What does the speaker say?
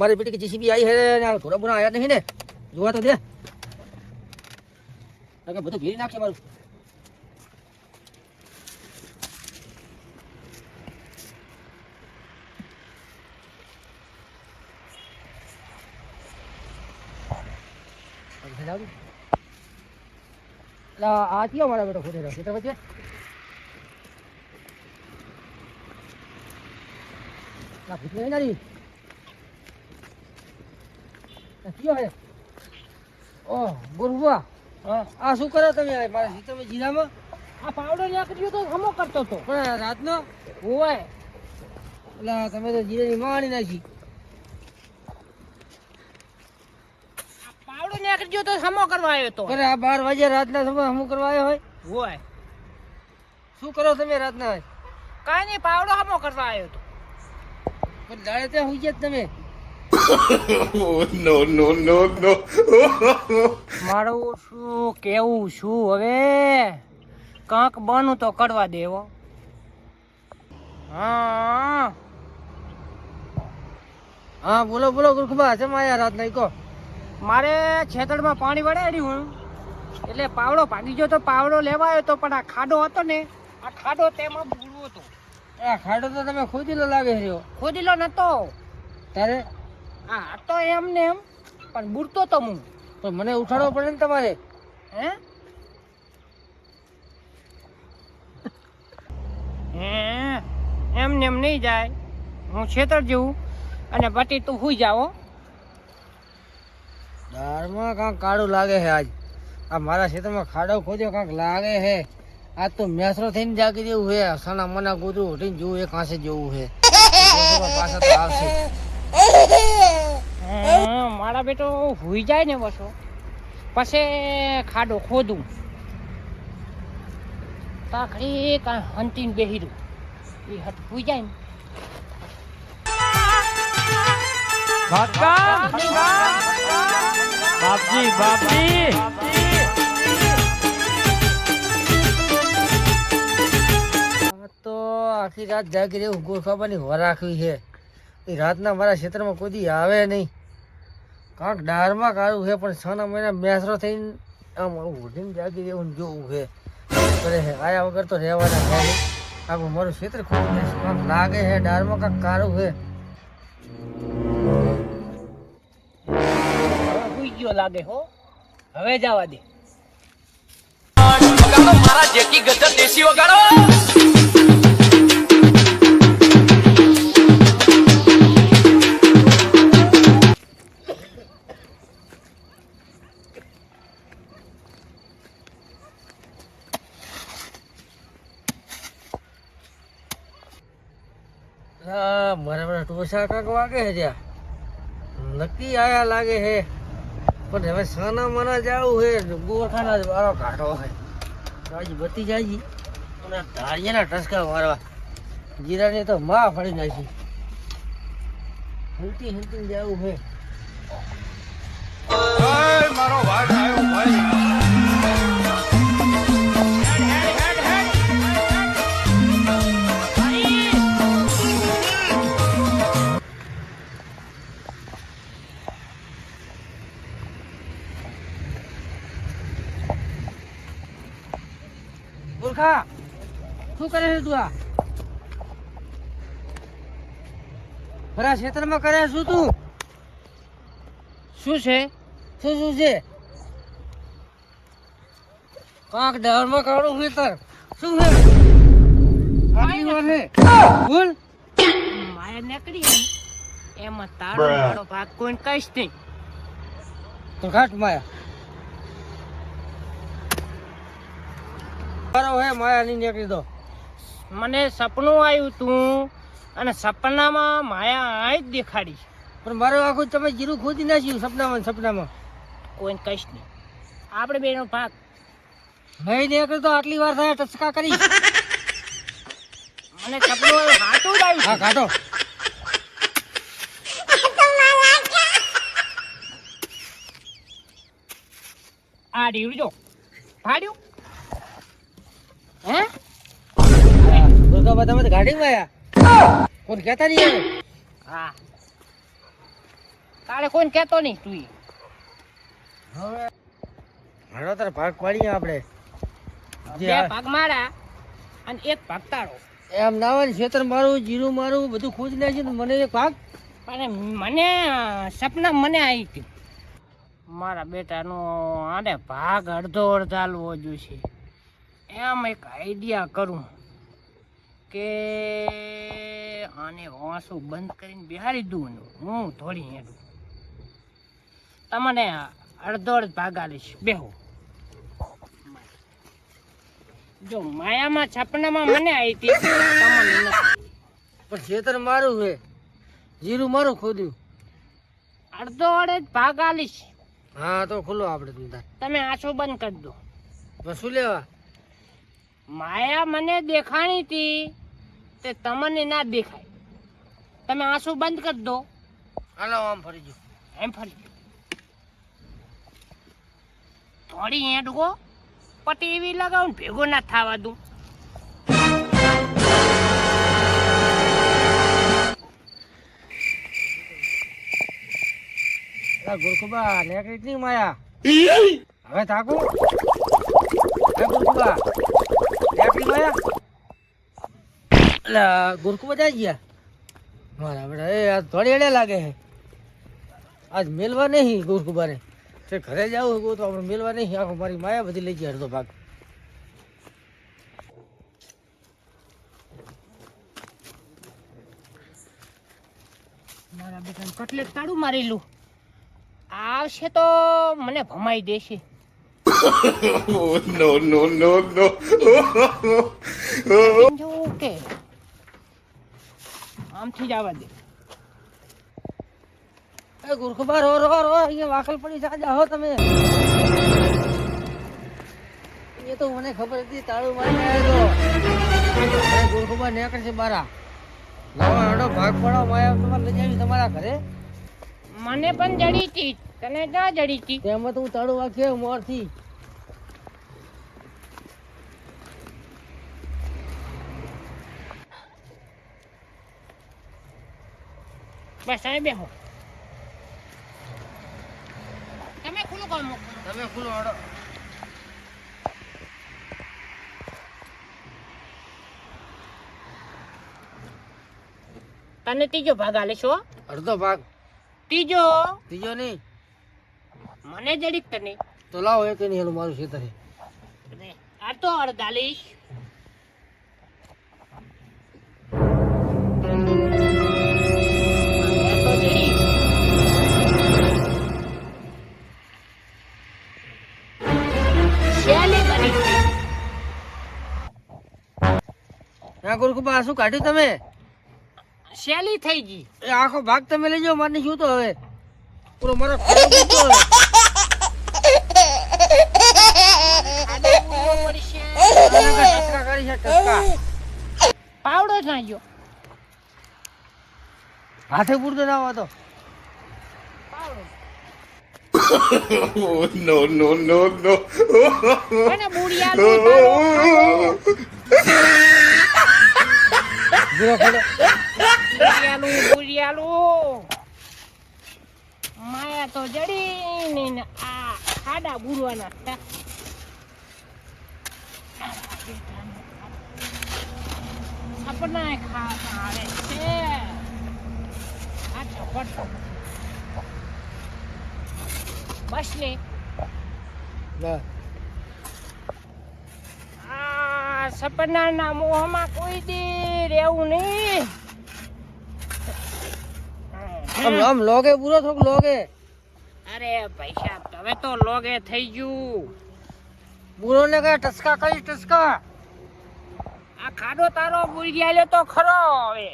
મારી બેટી કે જીસીબી આવી હે ને થોડા બોના આયા નહીં ને. જોવા તો દે. બધું ભેરી નાખશે મારું. આ કયો મારા બેટો ખોટે રહ્યો? ખેતર વચ્ચે? ના ભૂત નહીં કયો હે? ઓહ ગુરુવા. આ શું કરો તમે? મારા સીતમે જીરામાં? આ પાવડો નાખ્યો તો હમો કરતો તો પણ રાતનો ઓય એટલે તમે તો જીરાની માણી નાખી. પાવડો નાખ્યો તો હમો કરવા આવ્યો તો. અરે આ બાર વાગે રાતના સમય હમું કરવા આવ્યો હોય? ઓય શું કરો તમે રાતના? હોય કાંઈ નહીં પાવડો હમો કરવા આવ્યો તો. પણ દાડે ત્યાં હોઈ ગયા તમે. No, નો નો નો મારું શું કેવું શું હવે? કાંક બનું તો કરવા દેવો હા. હા. બોલો બોલો ગુરખબા છે માયા રાત નહીં કહો મારે છેતરમાં પાણી વળાડ્યું એટલે પાવડો ભાગી ગયો તો પાવડો લેવા આવ્યો તો પણ આ ખાડો હતો ને આ ખાડો તેમાં ભૂલવો હતો. આ ખાડો તો તમે ખોદેલો લાગે રહ્યો ખોદેલો નતો. તારે આ તો એમ ને એમ પણ બુરતો તો હું. પણ મને ઉઠાડવો પડે ને તમારે. હે? હે એમ ને એમ નહીં જાય. હું છેતર જવું. અને પછી તું હુઈ જાઓ. દાળમાં કાંક કાળું લાગે છે આજ. આ મારા ખેતરમાં ખાડો ખોદ્યો કાંક લાગે છે આ તો મેસરો થઈને જાગી દેવું છે સના મના ગોદરું ઉઠીને જોવું એ કાંસે જોવું છે પાછા તો આવશે. મારા બેટો હુઈ જાય ને બસો પછી ખાડો ખોદું. તાખડી કાં હંતીને બેહી દઉં એ હટ હુઈ જાય ને. બાપજી બાપજી. તો આખી રાત જાગી રહેવું ગોખાબાની હવા રાખવી છે. એ રાતના મારા ક્ષેત્રમાં કોઈ આવે નહીં. કાંક ડારમાં કાઢવું છે પણ છના મહિના મેસરો થઈને આમ ઉઠીને જાગી રહેવું જોવું છે. કરે છે? આયા વગર તો રહેવાના છે. આખું મારું ક્ષેત્ર ખૂબ કાંક લાગે છે ડારમાં કાંક કાઢવું છે. ગયો લાગે હો. હવે જવા દે. આ મારા મારા ટોસા કાંક વાગે છે. ત્યાં નક્કી આયા લાગે છે. પણ હવે સાના મના જાવું છે. ગોળખાના જ વાળો કાઢો છે. બતી જાય અને ધારિયાના ટસકા મારવા. જીરાને તો માં ફળી નાખી. હલતી હલતી જાવું છે. ગુરખા તું આ. ખરા ક્ષેત્રમાં કરે શું તું? શું છે? શું શું છે? કાંક ડરમાં કાઢું ખેતર શું છે? મારે નીકળી. એમાં. તારો મારો ભાગ કોઈને કહીશ નહીં. તો ઘાટ માયા. મારો હે માયા નહીં નીકળી દો મને સપનું આવ્યું તું અને સપનામાં માયા આઈ જ દેખાડી પણ મારું આખું તમે જીરું ખોદી નાખ્યું સપનામાં સપનામાં. કોઈને કહીશ નહીં. આપણે બેનો ભાગ. નહીં દેખ તો આટલી વાર થાય ટચકા કરી. મને સપનું હાથું જ આવ્યું હા કાઢો. આ જો ફાડ્યું હે? દુર્ગા બધા ગાડી માં આયા. કોઈ કહેતા નહીં હા. તારે કોણ કહેતો નહીં તું હવે હાલો તારે ભાગ પાડીએ આપણે. બે ભાગ મારા અને એક ભાગ તારો. એમ ના હોય ખેતર મારું જીરું મારું બધું ખુશ લે છે મને એક ભાગ. અને મને સપના મને આવી હતી મારા બેટાનો આને ભાગ અડધો અડધાલવો જોઈશે એમ એક આઈડિયા કરું. કે આને વાંસું બંધ કરીને બિહારી દઉં હું ધોળી હેડું તમને અડધો અડધ ભાગ આલીશ બેહો. જો માયામાં છપનામાં મને આવી હતી તમને પણ ખેતર મારું છે. જીરું મારું ખોદ્યું. અડધો અડધ ભાગ આલીશ હા તો ખુલ્લો આપણે તમે આંસુ બંધ કરી દો. શું લેવા? માયા મને દેખાણી હતી. તે તમને ના દેખાય. તમે આંસુ બંધ કરી દો. હાલો આમ ફરી જો એમ ફરી જો થોડી હેડગો પટી એવી લગાવું ભેગો ના થવા દઉં. ગુરખુબા નહીં માયા. હવે થાકું? ગુરખુબા નેકરી માયા? અલા ગુરખુબા બધા ગયા? મારા બેટા એ આ થોડી એડે લાગે છે. આજ મેલવા નહીં ગુરખુબાને તે ઘરે જાવું હોય તો આપણે મેલવા નહીં. આખો મારી માયા બધી લઈ ગયા અડધો ભાગ. મારા બેટાને કટલેટ તાળું મારેલું આવશે તો મને ભમાઈ દેશે. આમથી જ આવવા દે. એ ગુરખુબા રો રો રો અહીંયા વાકલ પડી જા જાઓ તમે. એ તો મને ખબર હતી તાળું મારી આવ્યો તો. ગુરખુબા નેકળ છે બારા. લાવો એડો ભાગ પડો માયા તમારે લઈ જાવી તમારા ઘરે. મને પણ જડી હતી તને ક્યાં જડી હતી? તેમાં તો હું તાળું વાંખ્યો મોરથી. બસ અહીં બેહો. તમે ખુલ્લું કામ તમે ખુલ્લું હડો. તને ત્રીજો ભાગ આલે છો અડધો ભાગ. ત્રીજો? ત્રીજો નહીં. મને જડીક તને. તો લાવો એક નહીં હેલું મારું છે. તને આ તો અડધાલીસ આ હા ગુરખુબા શું કાઢ્યું તમે? શેલી થઈ ગઈ. એ આખો ભાગ તમે લઈ જાઓ મારે શું તો હવે? પૂરો મારો પાવડો જ નાખ્યો. હાથે પૂરતો ના હોતો. નો નો નો નો no, no. અને બુડિયાનું તારો ખાડો. જીરો ખોટો બુડિયાલું બુડિયાલું માયા તો જડી ને ને આ ખાડા બુરવાના હતા. સપના ખાતા આવે છે આ ઝપટ બસ ને ના આ સપનાના મોહમાં કોઈ દી રહેવું નહીં. આમ આમ લોગે પૂરો થોક લોગે? અરે પૈસા હવે તો લોગે થઈ ગયું. પૂરો ને કઈ ટસકા કઈ ટસકા? આ ખાડો તારો બુરી તો ખરો હવે.